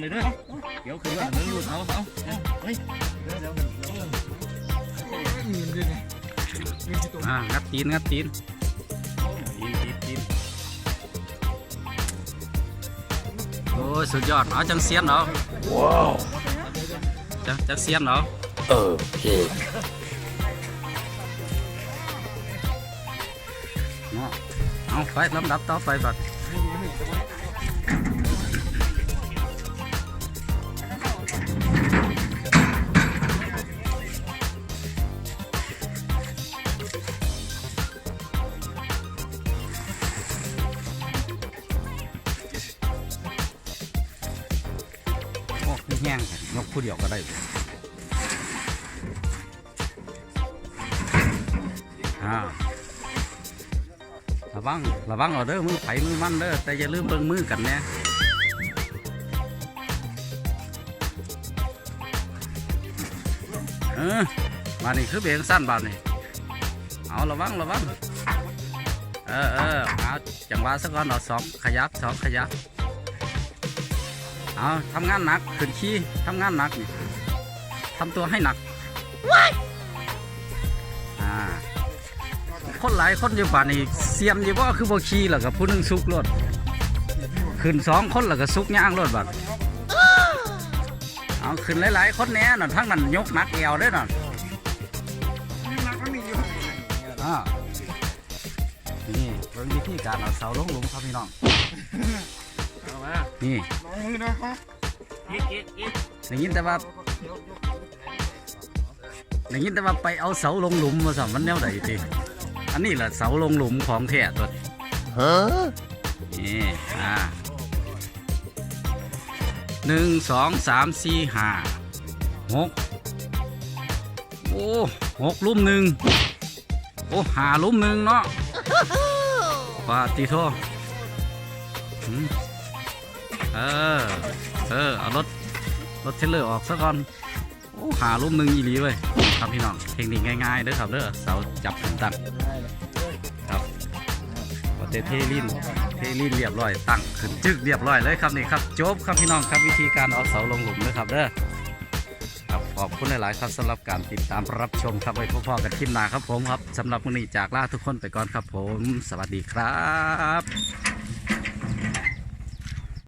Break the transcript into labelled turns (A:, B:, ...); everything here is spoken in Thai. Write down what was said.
A: เลยเด้อเดี๋ยวคือว่าเรื่องรูดเอาเอาเฮ้ย
B: มีนด้วยไงมีนที่ตัว
C: อ่างัดตีนงัดตีนตีนตีนตีนโอ้ยสุดยอดเอาจังเซียนเหรอว้าวจังจังเซียนเหรอ
D: โอเค
C: เนาะเอาไปลำดับต่อไปบัด ห้งยกผู้เดียวก็ได้อ่าระวังระวังเอาเด้อมือไผมือมันเด้อแต่อย่าลืมเบิ่งมือกันเนี่ยเออมานี่คือเบงสั้นบาดนี่เอาระวังระวังเออเออเอาจังหวะสักก่อนเอาสองขยับสองขยับ เอาทำงานหนักขึ้นขี้ทำงานหนักนี่ทำตัวให้หนักอ่าคนหลายคนอยู่ป่านนี้เสียมอยู่ว่าคือบ่ขี่แล้วกับผู้หนึงสุกรถขึ้นสองคนแล้วก็สุกย่างรถบัดเอาขึ้นหลายๆคนแหน่น่ะทั้งนั้นยกหนักเอวเด้วยน่ะ
B: นี่นักก็มีอยู่
C: อ่านี่เบิ่งวิธีการเอาเสาลงหลุมครับพี่น้อง
A: เอามา
C: นี่
B: ลอง มือนะครับ
A: อีกอีกอีก
C: ได้ยินแต่ว่าได้ยินแต่ว่าไปเอาเสาลงหลุมมาสั่มันแนวใดทีอันนี้แหละเสาลงหลุมของแท้ตัวนี้
D: ฮะ
C: นี่อ่าหนึ่งสองสามสี่ห้าหกโอ้หกลุ่มหนึ่งโอ้หาลุ่มหนึ่งเนาะปาติโทหืม เออ เออ เอารถ รถเทเลอร์ออกซะก่อน โอ้หาลุ่มหนึ่งอีหลีเว้ยครับพี่น้อง เทคนิคง่ายๆเด้อครับเด้อ เสาจับตั้งครับพอเทเทลินเทลินเรียบร้อย ตั้งขึ้นจึกเรียบร้อยเลยครับนี่ครับ จบครับพี่น้องครับวิธีการเอาเสาลงหลุมนะครับเด้อครับขอบคุณหลาย ๆ ครับสำหรับการติดตามรับชมครับไว้พ่อๆกันคลิปหน้าครับผมครับสำหรับวันนี้จากลาทุกคนไปก่อนครับผม สวัสดีครับ